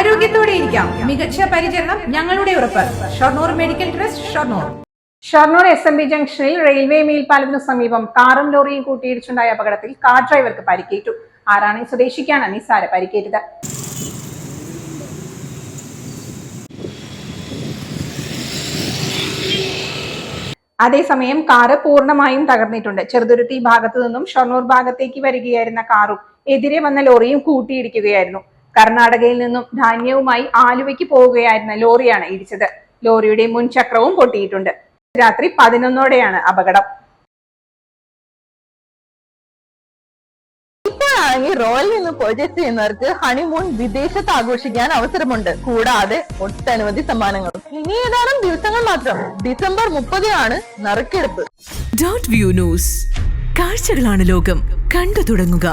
ആരോഗ്യത്തോടെ ഇരിക്കാം. മികച്ച പരിചരണം ഞങ്ങളുടെ ഉറപ്പ്. Shoranur medical trust Shoranur. Shoranur S M B ജംഗ്ഷനിൽ റെയിൽവേ മേൽപ്പാലത്തിനു സമീപം കാറും ലോറിയും കൂട്ടിയിടിച്ചുണ്ടായ അപകടത്തിൽ കാർ ഡ്രൈവർക്ക് പരിക്കേറ്റു. ആറാണി സ്വദേശിക്കാണ് നിസാര പരിക്കേറ്റത്. അതേസമയം കാറ് പൂർണമായും തകർന്നിട്ടുണ്ട്. ചെറുതുരുത്തി ഭാഗത്തു നിന്നും ഷൊർണൂർ ഭാഗത്തേക്ക് വരികയായിരുന്ന കാറും എതിരെ വന്ന ലോറിയും കൂട്ടിയിടിക്കുകയായിരുന്നു. കർണാടകയിൽ നിന്നും ധാന്യവുമായി ആലുവയ്ക്ക് പോവുകയായിരുന്ന ലോറിയാണ് ഇടിച്ചത്. ലോറിയുടെ മുൻചക്രവും പൊട്ടിയിട്ടുണ്ട്. രാത്രി പതിനൊന്നോടെയാണ് അപകടം. ഇപ്പോഴാണെങ്കിൽ റോയൽ നിന്ന് പർച്ചേസ് ചെയ്യുന്നവർക്ക് ഹണിമൂൺ വിദേശത്ത് ആഘോഷിക്കാൻ അവസരമുണ്ട്. കൂടാതെ ഒട്ടനവധി സമ്മാനങ്ങളും. ഇനി ഏതാനും ദിവസങ്ങൾ മാത്രം. ഡിസംബർ മുപ്പതിനാണ് നറുക്കെടുപ്പ്. ഡോട്ട് വ്യൂ ന്യൂസ് കാഴ്ചകളാണ് ലോകം. കണ്ടു തുടങ്ങുക.